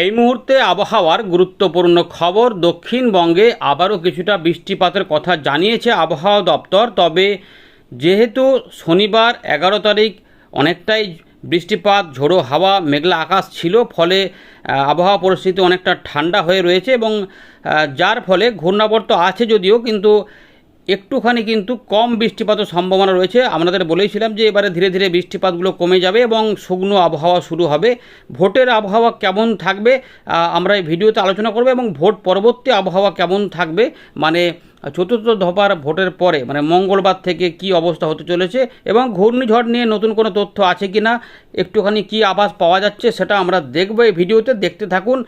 এই মুহূর্তে আবহাওয়ার গুরুত্বপূর্ণ খবর। দক্ষিণবঙ্গে আবারও কিছুটা বৃষ্টিপাতের কথা জানিয়েছে আবহাওয়া দপ্তর, তবে যেহেতু শনিবার এগারো তারিখ অনেকটাই বৃষ্টিপাত, ঝোড়ো হাওয়া, মেঘলা আকাশ ছিল, ফলে আবহাওয়া পরিস্থিতি অনেকটা ঠান্ডা হয়ে রয়েছে এবং যার ফলে ঘূর্ণাবর্ত আছে যদিও, কিন্তু একটুখানি কিন্তু কম বৃষ্টিপাতের সম্ভাবনা রয়েছে। আপনাদের বলেইছিলাম যে এবারে ধীরে ধীরে বৃষ্টিপাতগুলো কমে যাবে এবং শুকনো আবহাওয়া শুরু হবে। ভোটের আবহাওয়া কেমন থাকবে আমরা এই ভিডিওতে আলোচনা করব এবং ভোট পরবর্তী আবহাওয়া কেমন থাকবে মানে চতুর্থ দফার ভোটের পরে মানে মঙ্গলবার থেকে কি অবস্থা হতে চলেছে এবং ঘূর্ণিঝড় নিয়ে নতুন কোনো তথ্য আছে কি না একটুখানি কি আভাস পাওয়া যাচ্ছে সেটা আমরা দেখব এই ভিডিওতে। দেখতে থাকুন,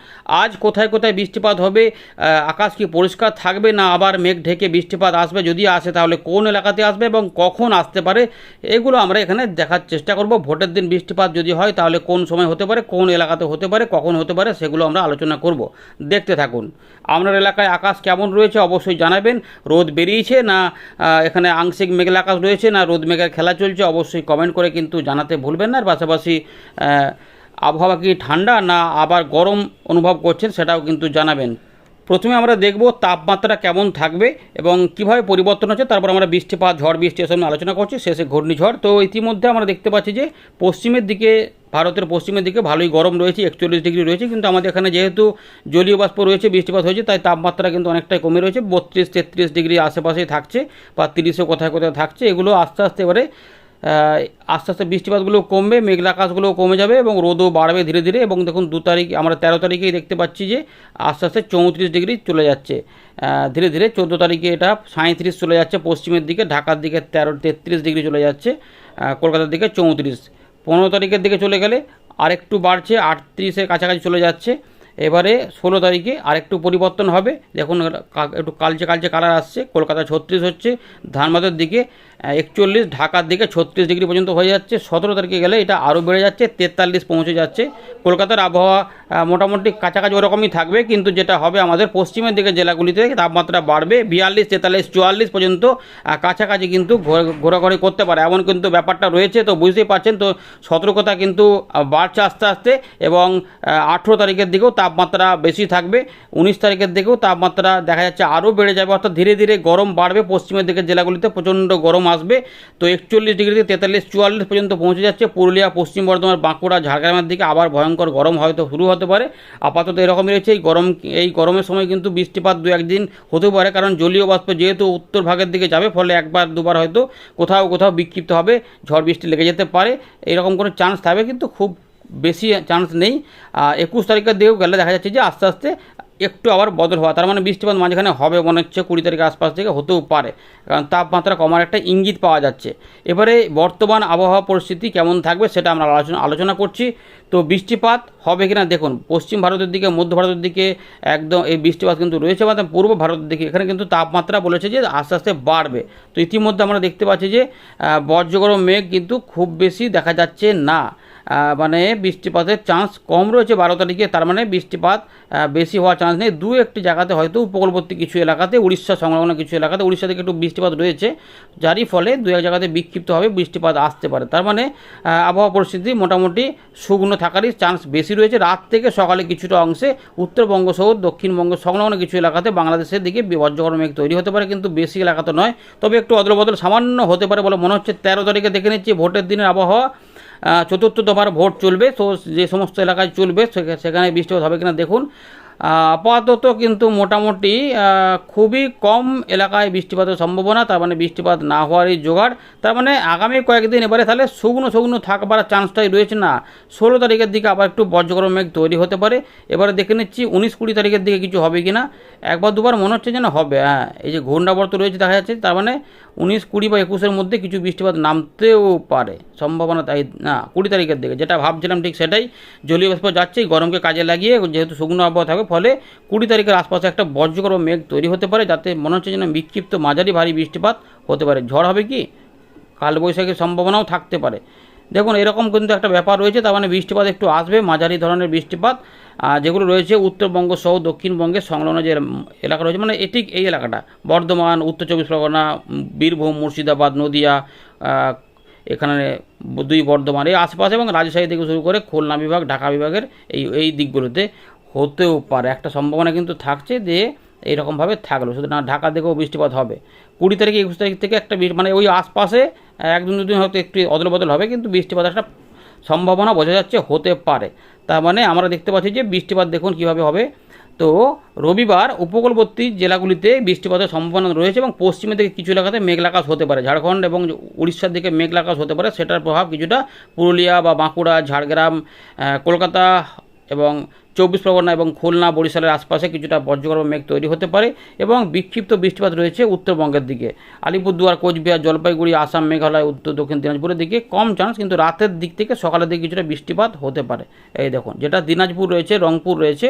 আজ কোথায় কোথায় বৃষ্টিপাত হবে আকাশ কি পরিষ্কার থাকবে না আবার মেঘ ঢেকে বৃষ্টিপাত আসবে যদি আসে তাহলে কোন এলাকাতে আসবে এবং কখন আসতে পারে, এগুলো আমরা এখানে দেখার চেষ্টা করব। ভোটের দিন বৃষ্টিপাত যদি হয় তাহলে কোন সময় হতে পারে, কোন এলাকাতে হতে পারে, কখন হতে পারে সেগুলো আমরা আলোচনা করব। দেখতে থাকুন, আপনার এলাকায় আকাশ কেমন রয়েছে অবশ্যই জানাবেন রোদ বেরিয়েছে না এখানে আংশিক মেঘলা আকাশ রয়েছে না রোদ মেঘের খেলা চলছে, অবশ্যই কমেন্ট করে কিন্তু জানাতে ভুলবেন না। আর পাশাপাশি আবহাওয়া কি ঠান্ডা না আবার গরম অনুভব করছেন সেটাও কিন্তু জানাবেন। প্রথমে আমরা দেখব তাপমাত্রা কেমন থাকবে এবং কীভাবে পরিবর্তন হচ্ছে, তারপর আমরা বৃষ্টিপাত, ঝড় বৃষ্টি এসব নিয়ে আলোচনা করছি, শেষে ঘূর্ণিঝড়। তো ইতিমধ্যে আমরা দেখতে পাচ্ছি যে পশ্চিমের দিকে, ভারতের পশ্চিমের দিকে ভালোই গরম রয়েছে, একচল্লিশ ডিগ্রি রয়েছে, কিন্তু আমাদের এখানে যেহেতু জলীয় বাষ্প রয়েছে, বৃষ্টিপাত হয়েছে, তাই তাপমাত্রা কিন্তু অনেকটাই কমে রয়েছে, বত্রিশ তেত্রিশ ডিগ্রি আশেপাশেই থাকছে বা তিরিশও কোথায় কোথায় থাকছে, এগুলো আস্তে আস্তে এবারে আস্তে আস্তে বৃষ্টিপাতগুলো কমবে, মেঘলা আকাশগুলো কমে যাবে এবং রোদও বাড়বে ধীরে ধীরে এবং দেখুন দু তারিখ, আমরা তেরো তারিখেই দেখতে পাচ্ছি যে আস্তে আস্তে চৌত্রিশ ডিগ্রি চলে যাচ্ছে। ধীরে ধীরে চোদ্দ তারিখে এটা সাঁত্রিশ চলে যাচ্ছে, পশ্চিমের দিকে ঢাকার দিকে তেরো, তেত্রিশ ডিগ্রি চলে যাচ্ছে কলকাতার দিকে চৌত্রিশ। পনেরো তারিখের দিকে চলে গেলে আরেকটু বাড়ছে, আটত্রিশের কাছাকাছি চলে যাচ্ছে। এবারে ষোলো তারিখে আরেকটু পরিবর্তন হবে, দেখুন একটু কালচে কালচে কালার আসছে, কলকাতা ছত্রিশ হচ্ছে, ধানবাদের দিকে একচল্লিশ, ঢাকার দিকে ছত্রিশ ডিগ্রি পর্যন্ত হয়ে যাচ্ছে। সতেরো তারিখে গেলে এটা আরও বেড়ে যাচ্ছে, তেতাল্লিশ পৌঁছে যাচ্ছে। কলকাতার আবহাওয়া মোটামুটি কাছাকাছি ওরকমই থাকবে, কিন্তু যেটা হবে আমাদের পশ্চিমের দিকে জেলাগুলিতে, তাপমাত্রা বাড়বে, বিয়াল্লিশ, তেতাল্লিশ, চুয়াল্লিশ পর্যন্ত কাছাকাছি কিন্তু ঘোরাঘুরি করতে পারে। এমন কিন্তু ব্যাপারটা রয়েছে, তো বুঝতেই পারছেন, তো সতর্কতা কিন্তু বাড়ছে আস্তে আস্তে এবং আঠেরো তারিখের দিকেও তাপমাত্রা বেশি থাকবে, উনিশ তারিখের দিকেও তাপমাত্রা দেখা যাচ্ছে আরও বেড়ে যাবে, অর্থাৎ ধীরে ধীরে গরম বাড়বে পশ্চিমের দিকের জেলাগুলিতে, প্রচণ্ড গরম আসবে। তো একচল্লিশ ডিগ্রি থেকে তেতাল্লিশ, চুয়াল্লিশ পর্যন্ত পৌঁছে যাচ্ছে। পুরুলিয়া, পশ্চিম বর্ধমান, বাঁকুড়া, ঝাড়গ্রামের দিকে আবার ভয়ঙ্কর গরম হয়তো শুরু হতে পারে। আপাতত এরকমই রয়েছে। এই গরম, এই গরমের সময় কিন্তু বৃষ্টিপাত দু একদিন হতেও পারে, কারণ জলীয় বাষ্প যেহেতু উত্তর ভাগের দিকে যাবে, ফলে একবার, দুবার হয়তো কোথাও কোথাও বিক্ষিপ্ত হবে, ঝড় বৃষ্টি লেগে যেতে পারে। এরকম কোনো চান্স থাকবে, কিন্তু খুব বেশি চান্স নেই। একুশ তারিখের দিকেও গেলে দেখা যাচ্ছে যে আস্তে আস্তে একটু আবার বদল হওয়া, তার মানে বৃষ্টিপাত মাঝখানে হবে মনে হচ্ছে কুড়ি তারিখের আশপাশ থেকে, হতেও পারে। কারণ তাপমাত্রা কমার একটা ইঙ্গিত পাওয়া যাচ্ছে। এবারে বর্তমান আবহাওয়া পরিস্থিতি কেমন থাকবে সেটা আমরা আলোচনা আলোচনা করছি। তো বৃষ্টিপাত হবে কিনা দেখুন, পশ্চিম ভারতের দিকে, মধ্য ভারতের দিকে একদম এই বৃষ্টিপাত কিন্তু রয়েছে মানে পূর্ব ভারতের দিকে। এখানে কিন্তু তাপমাত্রা বলেছে যে আস্তে আস্তে বাড়বে। তো ইতিমধ্যে আমরা দেখতে পাচ্ছি যে বজ্রগরম মেঘ কিন্তু খুব বেশি দেখা যাচ্ছে না। মানে বৃষ্টিপাতের চান্স কম রয়েছে বারো তারিখে। তার মানে বৃষ্টিপাত বেশি হওয়ার চান্স নেই। দু একটি জায়গাতে হয়তো উপকূলবর্তী কিছু এলাকাতে, উড়িষ্যা সংলগ্ন কিছু এলাকাতে উড়িষ্যা থেকে একটু বৃষ্টিপাত রয়েছে। যারই ফলে দু এক জায়গাতে বিক্ষিপ্তভাবে বৃষ্টিপাত আসতে পারে। তার মানে আবহাওয়া পরিস্থিতি মোটামুটি শুকনো থাকারই চান্স বেশি রয়েছে। রাত থেকে সকালে কিছুটা অংশে উত্তরবঙ্গ সহ দক্ষিণবঙ্গ সংলগ্ন কিছু এলাকাতে বাংলাদেশের দিকে বজ্রগরম মেঘ তৈরি হতে পারে। কিন্তু বেশি এলাকাতে নয়। তবে একটু অদলবদল সামান্য হতে পারে বলে মনে হচ্ছে। তেরো তারিখে দেখে নিচ্ছি ভোটের দিনের আবহাওয়া। চতুর্থ দফার ভোট চলবে, তো যে সমস্ত এলাকায় চলবে, সেখা- সেখানে বৃষ্টিপাত হবে কিনা দেখুন। আপাতত কিন্তু মোটামুটি খুবই কম এলাকায় বৃষ্টিপাতের সম্ভাবনা, তার মানে বৃষ্টিপাত না হওয়ারই জোগাড়। তার মানে আগামী কয়েকদিন এবারে তাহলে শুকনো শুকনো থাকবার চান্সটাই রয়েছে না। ষোলো তারিখের দিকে আবার একটু বজ্রগরম মেঘ তৈরি হতে পারে। এবারে দেখে নিচ্ছি উনিশ কুড়ি তারিখের দিকে কিছু হবে কি না একবার দুবার মনে হচ্ছে যেন হবে হ্যাঁ। এই যে ঘূর্ণাবর্ত রয়েছে দেখা যাচ্ছে, তার মানে উনিশ কুড়ি বা একুশের মধ্যে কিছু বৃষ্টিপাত নামতেও পারে। সম্ভাবনা তাই, না, কুড়ি তারিখের দিকে। যেটা ভাবছিলাম ঠিক সেটাই। জলীয় বাষ্প যাচ্ছে গরমকে কাজে লাগিয়ে যেহেতু শুকনো আবহাওয়া থাকবে ফলে কুড়ি তারিখের আশপাশে একটা বজ্রগরম মেঘ তৈরি হতে পারে, যাতে মনে হচ্ছে যেন বিক্ষিপ্ত মাঝারি ভারী বৃষ্টিপাত হতে পারে। ঝড় হবে কি? কালবৈশাখীর সম্ভাবনাও থাকতে পারে। দেখুন, এরকম কিন্তু একটা ব্যাপার রয়েছে, তার মানে বৃষ্টিপাত একটু আসবে, মাঝারি ধরনের বৃষ্টিপাত যেগুলো রয়েছে উত্তরবঙ্গ সহ দক্ষিণবঙ্গের সংলগ্ন যে এলাকা রয়েছে মানে এটি এই এলাকাটা, বর্ধমান, উত্তর চব্বিশ পরগনা, বীরভূম, মুর্শিদাবাদ, নদিয়া এখানে দুই বর্ধমান, এই আশেপাশে এবং রাজশাহী থেকে শুরু করে খুলনা বিভাগ, ঢাকা বিভাগের এই এই দিকগুলোতে। হতেও পারে। একটা সম্ভাবনা কিন্তু থাকছে যে এইরকমভাবে থাকল। শুধু না, ঢাকা দিকেও বৃষ্টিপাত হবে। কুড়ি তারিখ, একুশ তারিখ থেকে একটা মানে ওই আশপাশে এক দিন দুদিন হয়তো একটু অদল বদল হবে, কিন্তু বৃষ্টিপাত একটা সম্ভাবনা বোঝা যাচ্ছে হতে পারে। তার মানে আমরা দেখতে পাচ্ছি যে বৃষ্টিপাত দেখুন কীভাবে হবে। তো রবিবার উপকূলবর্তী জেলাগুলিতে বৃষ্টিপাতের সম্ভাবনা রয়েছে এবং পশ্চিমের দিকে কিছু এলাকাতে মেঘলাকাশ হতে পারে। ঝাড়খণ্ড এবং উড়িষ্যার দিকে মেঘলাকাশ হতে পারে। সেটার প্রভাব কিছুটা পুরুলিয়া বা বাঁকুড়া, ঝাড়গ্রাম কলকাতা এবং চব্বিশ পরগনা এবং খুলনা বরিশালের আশপাশে কিছুটা বজ্রগর্ভ মেঘ তৈরি হতে পারে এবং বিক্ষিপ্ত বৃষ্টিপাত রয়েছে উত্তরবঙ্গের দিকে। আলিপুরদুয়ার, কোচবিহার, জলপাইগুড়ি, আসাম, মেঘালয়, উত্তর, দক্ষিণ দিনাজপুরের দিকে কম চান্স, কিন্তু রাতের দিক থেকে সকালের দিকে কিছুটা বৃষ্টিপাত হতে পারে। এই দেখুন, যেটা দিনাজপুর রয়েছে, রংপুর রয়েছে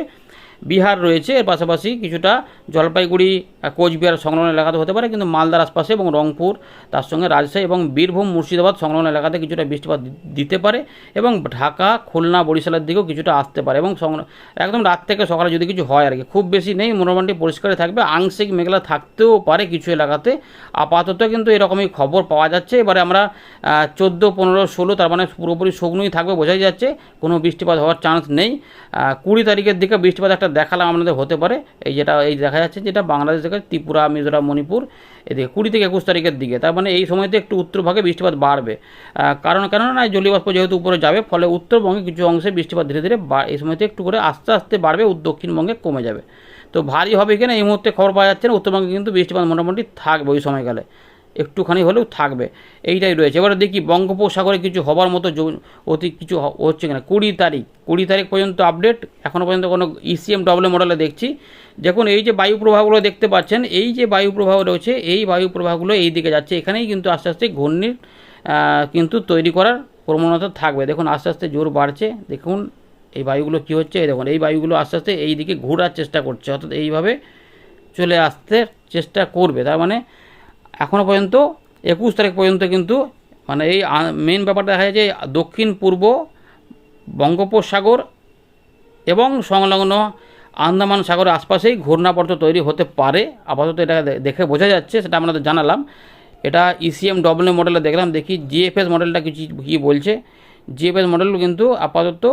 বিহার রয়েছে। এর পাশাপাশি কিছুটা জলপাইগুড়ি কোচবিহার সংলগ্ন এলাকাতে হতে পারে, কিন্তু মালদার আশপাশে এবং রংপুর, তার সঙ্গে রাজশাহী এবং বীরভূম, মুর্শিদাবাদ সংলগ্ন এলাকাতে কিছুটা বৃষ্টিপাত দিতে পারে এবং ঢাকা, খুলনা, বরিশালের দিকেও কিছুটা আসতে পারে এবং একদম রাত থেকে সকালে যদি কিছু হয় আর কি খুব বেশি নেই, মোটামুটি পরিষ্কারই থাকবে। আংশিক মেঘলা থাকতেও পারে কিছু এলাকাতে। আপাতত কিন্তু এরকমই খবর পাওয়া যাচ্ছে। এবারে আমরা চোদ্দ, পনেরো, ষোলো, তার মানে পুরোপুরি শুকনোই থাকবে, বোঝাই যাচ্ছে। কোনো বৃষ্টিপাত হওয়ার চান্স নেই। কুড়ি তারিখের দিকে বৃষ্টিপাত একটা দেখালাম আপনাদের হতে পারে। এই যেটা, এই দেখা যাচ্ছে যেটা বাংলাদেশ থেকে ত্রিপুরা, মিজোরাম, মণিপুর, এদিকে কুড়ি থেকে একুশ তারিখের দিকে। তার মানে এই সময়তে একটু উত্তরভাগে বৃষ্টিপাত বাড়বে। কারণ, কেননা না জলীয় বাষ্প যেহেতু উপরে যাবে, ফলে উত্তরবঙ্গে কিছু অংশে বৃষ্টিপাত ধীরে ধীরে এই সময়তে একটু করে আস্তে আস্তে বাড়বে দক্ষিণবঙ্গে কমে যাবে। তো ভারী হবে কিনা, এই মুহূর্তে খবর পাওয়া যাচ্ছে না। উত্তরবঙ্গে কিন্তু বৃষ্টিপাত মোটামুটি থাকবে ওই সময়কালে। একটুখানি হলেও থাকবে। এইটাই রয়েছে। এবারে দেখি বঙ্গোপসাগরে কিছু হবার মতো অতি কিছু হচ্ছে কিনা। কুড়ি তারিখ। কুড়ি তারিখ পর্যন্ত আপডেট এখনও পর্যন্ত কোনো ইসিএম ডব্লিউ মডেলে দেখছি। দেখুন, এই যে বায়ু প্রবাহগুলো দেখতে পাচ্ছেন, এই যে বায়ু প্রবাহ রয়েছে, এই বায়ু প্রবাহগুলো এই দিকে যাচ্ছে। এখানেই কিন্তু আস্তে আস্তে ঘূর্ণির কিন্তু তৈরি করার প্রবণতা থাকবে। দেখুন, আস্তে আস্তে জোর বাড়ছে। দেখুন, এই বায়ুগুলো কী হচ্ছে? দেখুন, এই বায়ুগুলো আস্তে আস্তে এই দিকে ঘোরার চেষ্টা করছে। অর্থাৎ এইভাবে চলে আসতে চেষ্টা করবে। তার মানে এখনও পর্যন্ত একুশ তারিখ পর্যন্ত কিন্তু মানে এই মেন ব্যাপারটা দেখা যায় যে দক্ষিণ, পূর্ব বঙ্গোপসাগর এবং সংলগ্ন আন্দামান সাগরের আশপাশেই ঘূর্ণাবর্ত তৈরি হতে পারে। আপাতত এটা দেখে বোঝা যাচ্ছে, সেটা আপনাদের জানালাম। এটা ইসিএম ডব্লিউ মডেলে দেখলাম, দেখি জিএফএস মডেলটা কিছু কী বলছে। জিএফএস মডেল কিন্তু আপাতত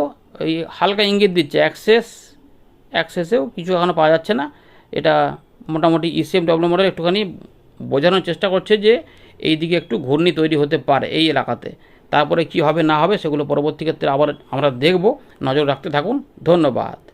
এই হালকা ইঙ্গিত দিচ্ছে অ্যাক্সেস অ্যাক্সেসেও কিছু এখনও পাওয়া যাচ্ছে না। এটা মোটামুটি ইসিএম ডব্লিউ মডেল একটুখানি বোঝানোর চেষ্টা করছে যে এই দিকে একটু ঘূর্ণি তৈরি হতে পারে এই এলাকাতে। তারপরে কি হবে না হবে সেগুলো পরবর্তী ক্ষেত্রে আবার আমরা দেখব। নজর রাখতে থাকুন। ধন্যবাদ।